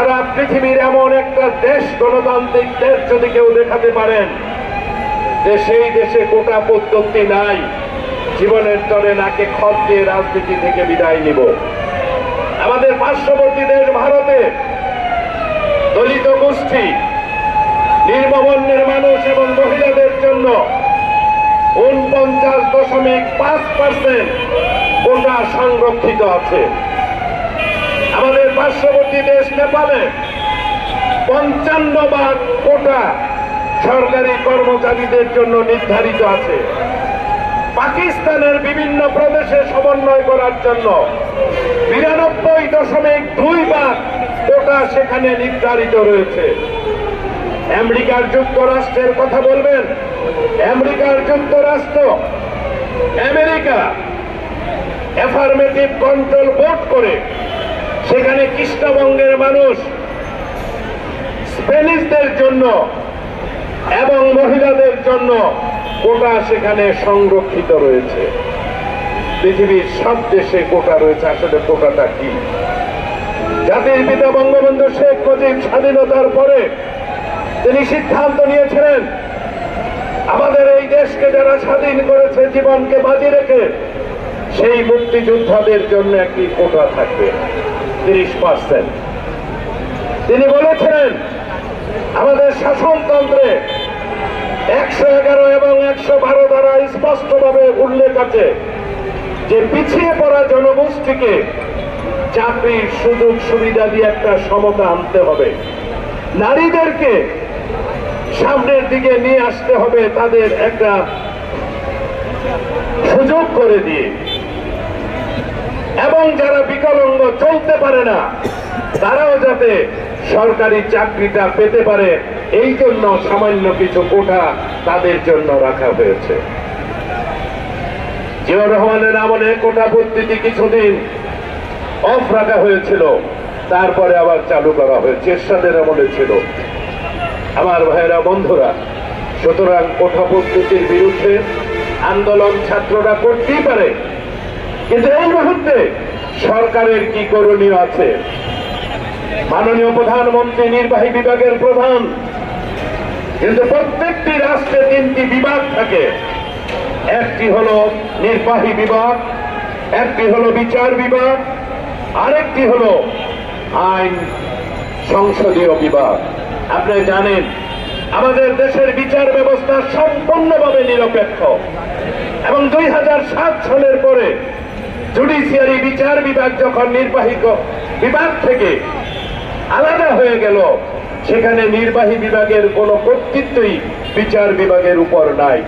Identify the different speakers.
Speaker 1: সারা পৃথিবীর এমন একটা দেশ গণতান্ত্রিক দেশ যদি কেউ দেখাতে পারেন, যে সেই দেশে কোটা পদ্ধতি নাই, জীবনের তরে নাকে খত দিয়ে রাজনীতি থেকে বিদায় নিব। আমাদের পার্শ্ববর্তী দেশ ভারতে, দলিত গোষ্ঠী, নির্মবন্যের মানুষ এবং মহিলাদের জন্য উনপঞ্চাশ দশমিক পাঁচ পার্সেন্ট কোটা সংরক্ষিত আছে। আমাদের দেশ নেপালে পঞ্চান্ন ভাগ কোটা সরকারি কর্মচারীদের জন্য নির্ধারিত আছে। পাকিস্তানের বিভিন্ন প্রদেশে সমন্বয় করার জন্য বিরানব্বই দশমিক দুই ভাগ কোটা সেখানে নির্ধারিত রয়েছে। আমেরিকার যুক্তরাষ্ট্রের কথা বলবেন? আমেরিকার যুক্তরাষ্ট্র, আমেরিকা অ্যাফার্মেটিভ কন্ট্রোল বোর্ড করে সেখানে কৃষ্ণবঙ্গের মানুষ স্প্যানিশদের জন্য এবং মহিলাদের জন্য কোটা সেখানে সংরক্ষিত রয়েছে। পৃথিবীর সব দেশে কোটা রয়েছে, আসলে কোটাটা কি? জাতির পিতা বঙ্গবন্ধু শেখ মুজিব স্বাধীনতার পরে তিনি সিদ্ধান্ত নিয়েছিলেন, আমাদের এই দেশকে যারা স্বাধীন করেছে, জীবনকে বাজি রেখে সেই মুক্তিযোদ্ধাদের জন্য একটি কোটা থাকবে। তিরিশ পার্সেন্ট। তিনি বলেছিলেন, আমাদের শাসনতন্ত্রে একশো এগারো এবং একশো বারো দ্বারা স্পষ্টভাবে উল্লেখ আছে যে পিছিয়ে পড়া জনগোষ্ঠীকে চাকরির সুযোগ সুবিধা দিয়ে একটা সমতা আনতে হবে। নারীদেরকে সামনের দিকে নিয়ে আসতে হবে, তাদের একটা সুযোগ করে দিয়ে। এবং যারা বিকলঙ্গ চলতে পারে না, তারাও যাতে সরকারি চাকরিটা পেতে পারে, এই জন্য সামান্য কিছু কোটা তাদের জন্য রাখা হয়েছে। জিয়াউর রহমানের আমলে কোটা কিছুদিন অফ রাখা হয়েছিল, তারপরে আবার চালু করা হয়েছে, এরশাদের আমলে ছিল। আমার ভাইয়েরা, বন্ধুরা, সুতরাং কোঠা পদ্ধতির বিরুদ্ধে আন্দোলন ছাত্ররা করতেই পারে কিন্তু এই মুহূর্তে সরকারের কি করণীয় আছে? মাননীয় প্রধানমন্ত্রী, নির্বাহী বিভাগের প্রধান, কিন্তু প্রত্যেকটি রাষ্ট্রে তিনটি বিভাগ থাকে। একটি হলো নির্বাহী বিভাগ, একটি হলো বিচার বিভাগ, আরেকটি হলো আইন সংসদীয় বিভাগ। আপনি জানেন, আমাদের দেশের বিচার ব্যবস্থা সম্পূর্ণভাবে নিরপেক্ষ। এবং দুই হাজার সাত সালের পরে বিচার বিভাগ যখন নির্বাহী বিভাগ থেকে আলাদা হয়ে গেল, সেখানে নির্বাহী বিভাগের কোনো কর্তৃত্বই বিচার বিভাগের উপর নাই।